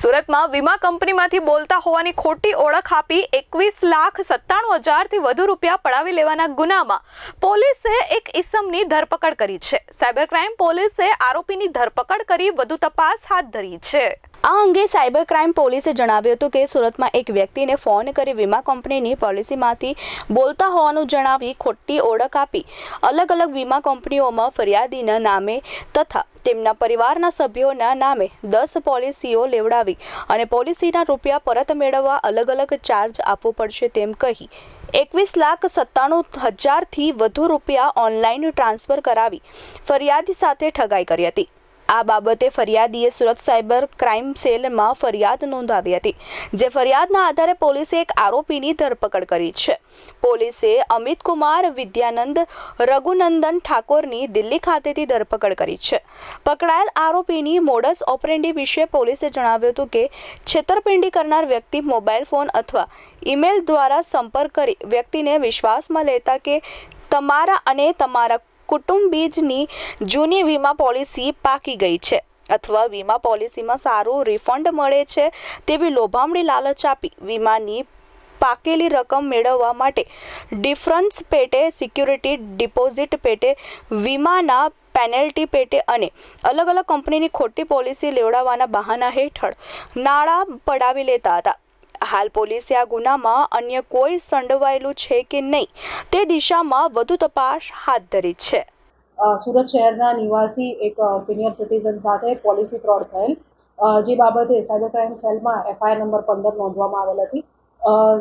સુરતમાં વીમા કંપનીમાંથી બોલતા હોવાની ખોટી ઓળખ આપી એકવીસ લાખ સત્તાણું હજારથી વધુ રૂપિયા પડાવી લેવાના ગુનામાં પોલીસે એક ઇસમની ધરપકડ કરી છે. સાયબર ક્રાઇમ પોલીસે આરોપીની ધરપકડ કરી વધુ તપાસ હાથ ધરી છે. આ અંગે સાયબર ક્રાઇમ પોલીસે જણાવ્યું હતું કે સુરતમાં એક વ્યક્તિને ફોન કરી વીમા કંપનીની પોલિસીમાંથી બોલતા હોવાનું જણાવી ખોટી ઓળખ આપી. અલગ અલગ વીમા કંપનીઓમાં ફરિયાદીના નામે તથા તેમના પરિવારના સભ્યોના નામે દસ પોલિસીઓ લેવડાવી અને પોલિસીના રૂપિયા પરત મેળવવા અલગ અલગ ચાર્જ આપવો પડશે તેમ કહી. એકવીસ લાખ સત્તાણું હજારથી વધુ રૂપિયા ઓનલાઈન ટ્રાન્સફર કરાવી ફરિયાદી સાથે ઠગાઈ કરી હતી. આ બાબતે ફરિયાદીએ સુરત સાયબર ક્રાઇમ સેલમાં ફરિયાદ નોંધાવી હતી, જે ફરિયાદના આધારે પોલીસે એક આરોપીની ધરપકડ કરી છે. પોલીસે અમિત કુમાર, વિદ્યાનંદ રઘુનંદન ઠાકોરની દિલ્હી ખાતેથી ધરપકડ કરી છે. પકડાયેલ આરોપીની મોડસ ઓપરેન્ડી વિશે પોલીસે જણાવ્યું હતું કે, છેતરપિંડી કરનાર વ્યક્તિ મોબાઈલ ફોન અથવા ઈમેલ દ્વારા સંપર્ક કરી વ્યક્તિને વિશ્વાસમાં લેતા કે, તમારા અને તમારા કુટુંબીજની જૂની વીમા પોલિસી પાકી ગઈ છે. અથવા વીમા પોલિસીમાં સારું રિફંડ મળે છે તેવી લોભામણી લાલચ આપી વીમાની પાકેલી રકમ મેળવવા માટે ડિફરન્સ પેટે, સિક્યુરિટી ડિપોઝિટ પેટે, વીમાના પેનલ્ટી પેટે અને અલગ અલગ કંપનીની ખોટી પોલિસી લેવડાવવાના બહાના હેઠળ નાણાં પડાવી લેતા હતા. હાલ પોલીસે આ ગુનામાં અન્ય કોઈ સંડોવાયેલું છે કે નહીં, તે દિશામાં વધુ તપાસ હાથ ધરી છે. સુરત શહેરના નિવાસી એક સિનિયર સિટીઝન સાથે પોલિસી ફ્રોડ થયેલ. જે બાબતે સાયબર ક્રાઇમ સેલમાં એફઆઈઆર નંબર પંદર નોંધવામાં આવેલ હતી.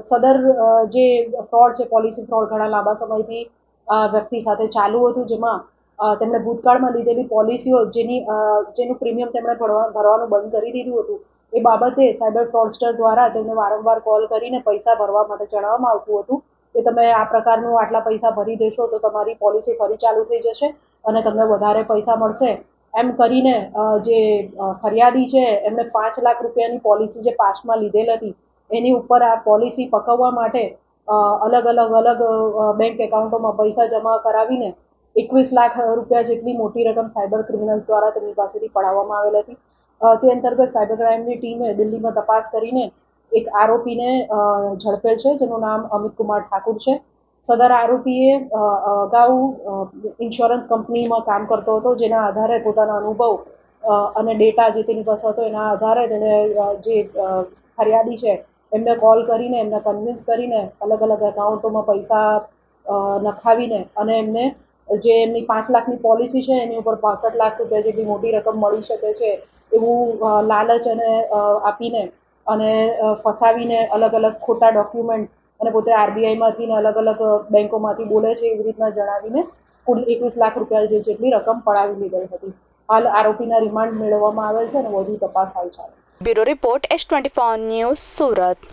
સદર જે ફ્રોડ છે પોલિસી ફ્રોડ ઘણા લાંબા સમયથી વ્યક્તિ સાથે ચાલુ હતું, જેમાં તેમણે ભૂતકાળમાં લીધેલી પોલિસીઓ જેની જેનું પ્રીમિયમ તેમણે ભરવા, ભરવાનું બંધ કરી દીધું હતું એ બાબતે સાયબર ફ્રોડસ્ટર દ્વારા તેમને વારંવાર કોલ કરીને પૈસા ભરવા માટે જણાવવામાં આવતું હતું કે તમે આ પ્રકારનું આટલા પૈસા ભરી દેશો તો તમારી પોલિસી ફરી ચાલુ થઈ જશે અને તમને વધારે પૈસા મળશે. એમ કરીને જે ફરિયાદી છે એમણે પાંચ લાખ રૂપિયાની પોલિસી જે પાસમાં લીધેલ હતી, એની ઉપર આ પોલિસી પકવવા માટે અલગ અલગ અલગ બેંક એકાઉન્ટોમાં પૈસા જમા કરાવીને એકવીસ લાખ રૂપિયા જેટલી મોટી રકમ સાયબર ક્રિમિનલ્સ દ્વારા તેમની પાસેથી પડાવવામાં આવેલ હતી. તે અંતર્ગત સાયબર ક્રાઇમની ટીમે દિલ્હીમાં તપાસ કરીને એક આરોપીને ઝડપેલ છે, જેનું નામ અમિત કુમાર ઠાકુર છે. સદર આરોપીએ અગાઉ ઇન્સ્યોરન્સ કંપનીમાં કામ કરતો હતો, જેના આધારે પોતાના અનુભવ અને ડેટા જે તેની પાસે હતો એના આધારે તેણે જે ફરિયાદી છે, એમને કોલ કરીને, એમને કન્વિન્સ કરીને અલગ અલગ એકાઉન્ટોમાં પૈસા નખાવીને અને એમને જે એમની પાંચ લાખની પોલિસી છે, એની ઉપર પાસઠ લાખ રૂપિયા જેટલી મોટી રકમ મળી શકે છે, એવું લાલચ અને આપીને અને ફસાવીને અલગ અલગ ખોટા ડોક્યુમેન્ટ્સ અને પોતે આરબીઆઈમાંથી ને અલગ અલગ બેન્કોમાંથી બોલે છે, એવી રીતના જણાવીને કુલ એકવીસ લાખ રૂપિયા જેટલી રકમ પડાવી લીધેલ હતી. હાલ આરોપીના રિમાન્ડ મેળવવામાં આવેલ છે અને વધુ તપાસ હાલ ચાલે bureau report S twenty news Surat.